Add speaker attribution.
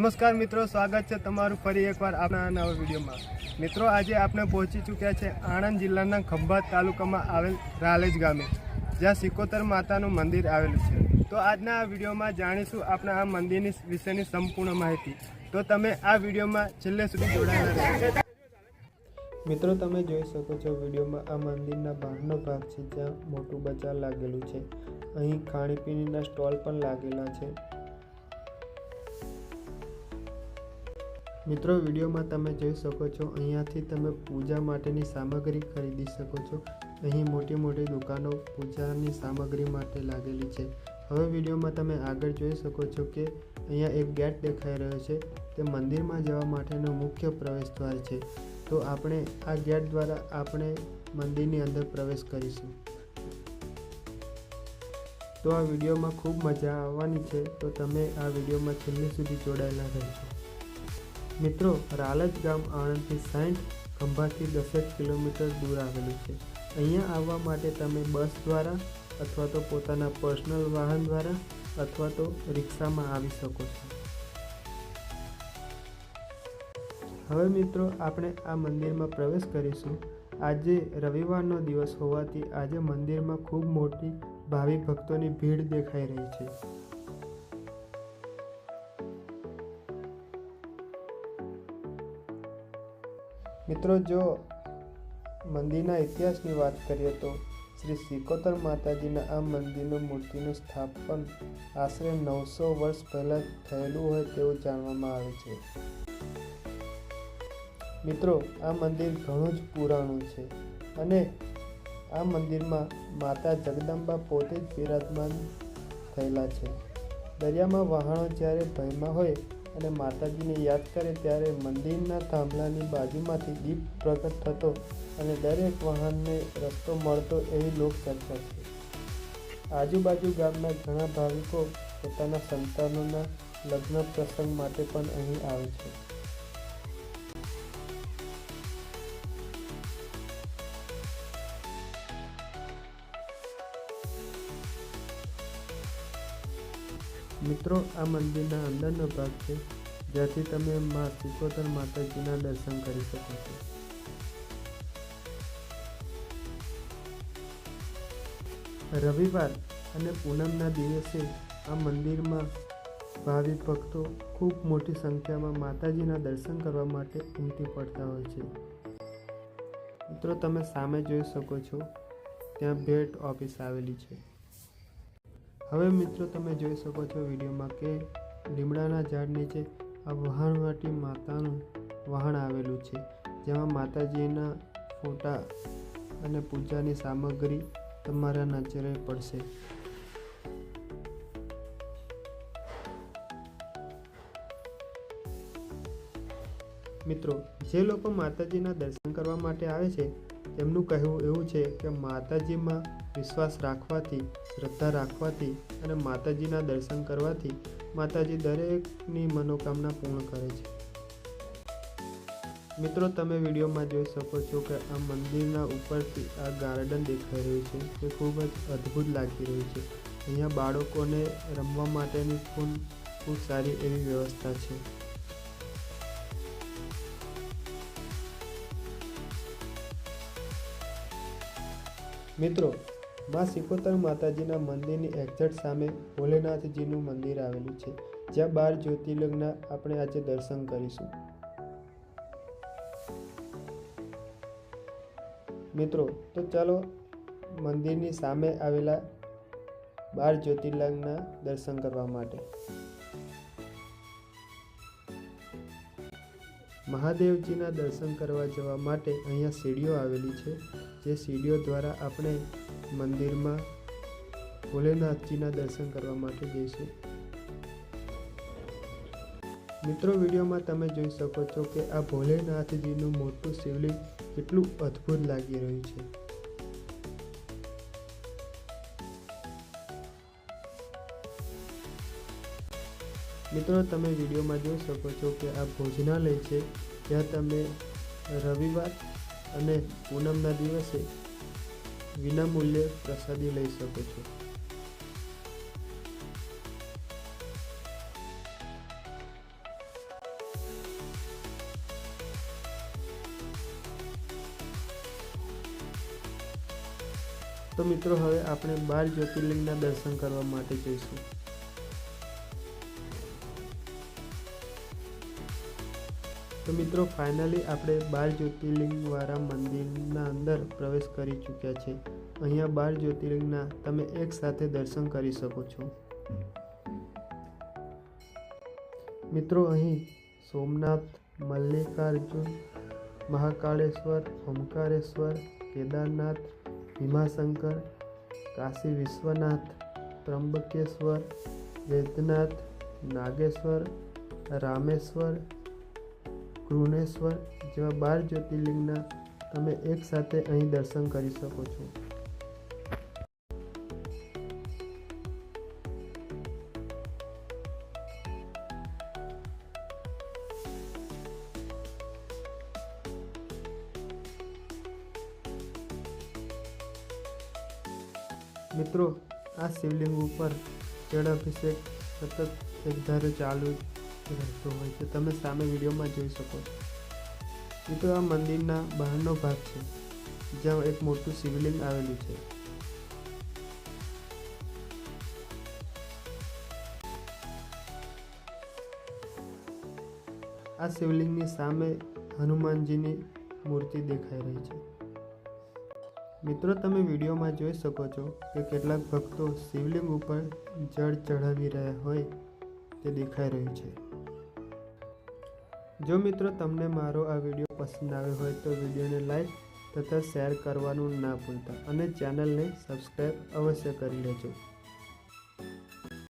Speaker 1: નમસ્કાર મિત્રો, સ્વાગત છે તમારું ફરી એકવાર આપણા નવા વિડીયોમાં. મિત્રો, આજે આપણે પહોંચી ચૂક્યા છે આણંદ જિલ્લાના ખંભાત તાલુકામાં આવેલ રાલેજ ગામે, જ્યાં સિકોતર માતાનું મંદિર આવેલું છે. તો આજના આ વિડીયોમાં જાણીશું આપણા આ મંદિરની વિશેની સંપૂર્ણ માહિતી. તો તમે આ વિડીયોમાં છેલ્લે સુધી જોડાયેલા રહેશો મિત્રો, તમે જોઈ શકો છો વિડીયોમાં આ મંદિરના બહારનો ભાગ છે જ્યાં મોટું બજાર લાગેલું છે. અહીં ખાણીપીણીના સ્ટોલ પણ લાગેલા છે. મિત્રો, વિડીયોમાં તમે જોઈ શકો છો, અહીંયાથી તમે પૂજા માટેની સામગ્રી ખરીદી શકો છો. અહીં મોટી મોટી દુકાનો પૂજાની સામગ્રી માટે લાગેલી છે. હવે વિડીયોમાં તમે આગળ જોઈ શકો છો કે અહીંયા એક ગેટ દેખાઈ રહ્યો છે. તે મંદિરમાં જવા માટેનો મુખ્ય પ્રવેશ દ્વાર છે. તો આપણે આ ગેટ દ્વારા આપણે મંદિરની અંદર પ્રવેશ કરીશું. તો આ વિડીયોમાં ખૂબ મજા આવવાની છે. તો તમે આ વિડીયોમાં છેલ્લે સુધી જોડાયેલા રહેજો. મિત્રો, રાલજ ગામ આણંદથી સાઠ ખંભાથી દસેક કિલોમીટર દૂર આવેલું છે. અહીંયા આવવા માટે તમે બસ દ્વારા અથવા તો પોતાના પર્સનલ વાહન દ્વારા અથવા તો રિક્ષામાં આવી શકો છો. હવે મિત્રો, આપણે આ મંદિરમાં પ્રવેશ કરીશું. આજે રવિવારનો દિવસ હોવાથી આજે મંદિરમાં ખૂબ મોટી ભાવિ ભક્તોની ભીડ દેખાઈ રહી છે. મિત્રો, જો મંદિરના ઇતિહાસની વાત કરીએ તો શ્રી સિકોતર માતાજીના આ મંદિરનું મૂર્તિનું સ્થાપન આશરે નવસો વર્ષ પહેલાં થયેલું હોય તેવું જાણવામાં આવે છે. મિત્રો, આ મંદિર ઘણું જ પુરાણું છે અને આ મંદિરમાં માતા જગદંબા પોતે જ બિરાજમાન થયેલા છે. દરિયામાં વહાણો જ્યારે ભયમાં હોય અને માતાજીને યાદ કરે ત્યારે મંદિરના થાંભલાની બાજુમાંથી દીપ પ્રગટ થતો અને દરેક વાહનને રસ્તો મળતો એવી લોકચર્ચા છે. આજુબાજુ ગામના ઘણા ભાવિકો પોતાના સંતાનોના લગ્ન પ્રસંગ માટે પણ અહીં આવે છે. મિત્રો, આ મંદિરના અંદરનો ભાગ છે, જ્યાંથી તમે મા સિકોતર માતાજીના દર્શન કરી શકો છો. રવિવાર અને પૂનમના દિવસે આ મંદિરમાં ભાવિક ભક્તો ખૂબ મોટી સંખ્યામાં માતાજીના દર્શન કરવા માટે ઉમટી પડતા હોય છે. મિત્રો, તમે સામે જોઈ શકો છો, ત્યાં ભેટ ઓફિસ આવેલી છે. હવે મિત્રો તમે જોઈ શકો છો વિડીયોમાં કે લીમડાના ઝાડ નીચે આ વહાણવાટી માતાનું વહાણ આવેલું છે, જેમાં માતાજીના ફોટા અને પૂજાની સામગ્રી તમારા નજરે પડશે. મિત્રો, જે લોકો માતાજીના દર્શન કરવા માટે આવે છે તેમનું કહેવું એવું છે કે માતાજીમાં વિશ્વાસ રાખવાથી, શ્રદ્ધા રાખવાથી અને માતાજીના દર્શન કરવાથી માતાજી દરેકની મનોકામના પૂર્ણ કરે છે. મિત્રો, તમે વિડીયોમાં જોઈ શકો છો કે આ મંદિરના ઉપરથી આ ગાર્ડન દેખાઈ રહ્યું છે તે ખૂબ જ અદ્ભુત લાગી રહ્યું છે. અહીંયા બાળકોને રમવા માટેની પણ ખૂબ સારી એવી વ્યવસ્થા છે. મિત્રો, મા સિકોતર માતાજીના મંદિરની એક્ઝેક્ટ સામે ભોલેનાથજીનું મંદિર આવેલું છે, જ્યાં બાર જ્યોતિર્લિંગના આપણે આજે દર્શન કરીશું. મિત્રો, તો ચાલો મંદિરની સામે આવેલા બાર જ્યોતિર્લિંગના દર્શન કરવા માટે. મહાદેવજીના દર્શન કરવા જવા માટે અહીંયા સીડીઓ આવેલી છે. જે સીડીઓ દ્વારા આપણે મંદિરમાં ભોલેનાથજીના દર્શન કરવા માટે જઈશું મિત્રો, વિડીયોમાં તમે જોઈ શકો છો કે આ ભોલેનાથજીનું મોટું શિવલિંગ કેટલું અદ્ભુત લાગી રહ્યું છે. મિત્રો, તમે વિડીયોમાં જોઈ શકો છો કે આ ભોજનાલય છે. જ્યાં તમે રવિવાર અને પૂનમના દિવસે વિનામૂલ્યે પ્રસાદી લઈ શકો છો. તો મિત્રો, હવે આપણે બાર જ્યોતિર્લિંગના દર્શન કરવા માટે જઈશું. તો મિત્રો ફાઇનલી આપણે બાર જ્યોતિર્લિંગવાળા મંદિરના અંદર પ્રવેશ કરી ચૂક્યા છે. અહીંયા બાર જ્યોતિર્લિંગના તમે એક સાથે દર્શન કરી શકો છો. મિત્રો, અહીં સોમનાથ, મલ્લિકાર્જુન, મહાકાળેશ્વર, ઓમકારેશ્વર, કેદારનાથ, ભીમાશંકર, કાશી વિશ્વનાથ ત્રંબકેશ્વર વૈદ્યનાથ નાગેશ્વર, રામેશ્વર ગૃહણેશ્વર જેવા બાર જ્યોતિર્લિંગના તમે એકસાથે અહીં દર્શન કરી શકો છો. મિત્રો, આ શિવલિંગ ઉપર જળ અભિષેક સતત એકધારે ચાલુ રહેતો હોય છે. તમે સામે વિડીયોમાં જોઈ શકો છો. મિત્રો આ મંદિરના બહારનો ભાગ છે, જ્યાં એક મોટું શિવલિંગ આવેલું છે. આ શિવલિંગની સામે હનુમાનજીની મૂર્તિ દેખાઈ રહી છે. મિત્રો, તમે વિડીયોમાં જોઈ શકો છો કે કેટલાક ભક્તો શિવલિંગ ઉપર જળ ચઢાવી રહ્યા હોય તે દેખાઈ રહ્યું છે. જો મિત્રો તમને મારો આ વીડિયો પસંદ આવ્યો હોય તો વિડીયોને લાઈક તથા શેર કરવાનું ના ભૂલતા અને ચેનલને સબસ્ક્રાઈબ અવશ્ય કરી લેજો.